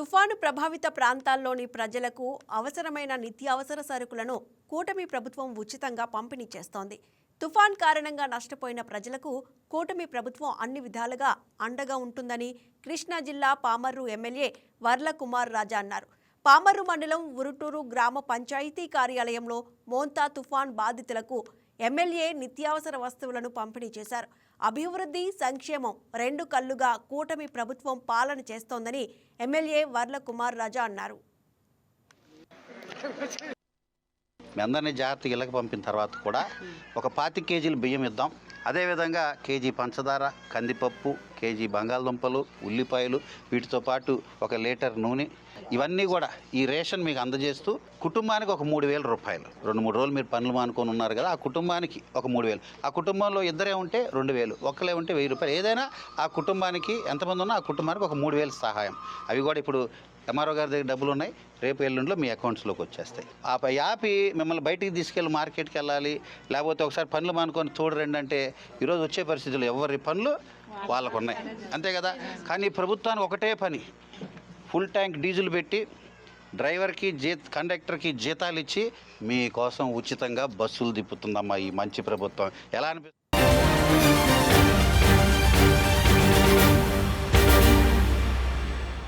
తుఫాను ప్రభావిత ప్రాంతాల్లోని ప్రజలకు అవసరమైన నిత్యావసర సరుకులను కూటమి ప్రభుత్వం ఉచితంగా పంపిణీ చేస్తోంది. తుఫాన్ కారణంగా నష్టపోయిన ప్రజలకు కూటమి ప్రభుత్వం అన్ని విధాలుగా అండగా ఉంటుందని కృష్ణా జిల్లా పామర్రు ఎమ్మెల్యే వర్ల కుమార్ రాజా అన్నారు. పామర్రు మండలం ఉరుటూరు గ్రామ పంచాయతీ కార్యాలయంలో మోంతా తుఫాన్ బాధితులకు ఎమ్మెల్యే నిత్యావసర వస్తువులను పంపిణీ చేశారు. అభివృద్ధి సంక్షేమం రెండు కళ్ళుగా కూటమి ప్రభుత్వం పాలన చేస్తోందని ఎమ్మెల్యే వర్ల కుమార్ రాజా అన్నారు. మీ అందరినీ జాగ్రత్తగా ఇళ్ళకి పంపిన తర్వాత కూడా ఒక పాతి కేజీలు బియ్యం ఇద్దాం. అదేవిధంగా కేజీ పంచదార కందిపప్పు కేజీ బంగాళదుంపలు ఉల్లిపాయలు వీటితో పాటు ఒక లీటర్ నూనె. ఇవన్నీ కూడా ఈ రేషన్ మీకు అందజేస్తూ కుటుంబానికి ఒక మూడు వేల రూపాయలు. రెండు మూడు రోజులు మీరు పనులు మానుకొని ఉన్నారు కదా ఆ కుటుంబానికి ఒక మూడు వేలు. ఆ కుటుంబంలో ఇద్దరే ఉంటే రెండు వేలు ఒక్కలే ఉంటే వెయ్యి రూపాయలు. ఏదైనా ఆ కుటుంబానికి ఎంతమంది ఉన్నా ఆ కుటుంబానికి ఒక మూడు వేలు సహాయం. అవి కూడా ఇప్పుడు ఎంఆర్ఓ గారి దగ్గర డబ్బులు ఉన్నాయి. రేపు ఎల్లుండిలో మీ అకౌంట్స్లోకి వచ్చేస్తాయి. ఆ యాప్ మిమ్మల్ని బయటికి తీసుకెళ్ళి మార్కెట్కి వెళ్ళాలి. లేకపోతే ఒకసారి పనులు మానుకొని చూడరండి అంటే ఈరోజు వచ్చే పరిస్థితులు ఎవరి పనులు వాళ్ళకు ఉన్నాయి అంతే కదా? కానీ ప్రభుత్వానికి ఒకటే పని. ఫుల్ ట్యాంక్ డీజిల్ పెట్టి డ్రైవర్కి జీ కండక్టర్కి జీతాలు ఇచ్చి మీకోసం ఉచితంగా బస్సులు తిప్పుతుందమ్మా ఈ మంచి ప్రభుత్వం. ఎలా అనిపిస్తుంది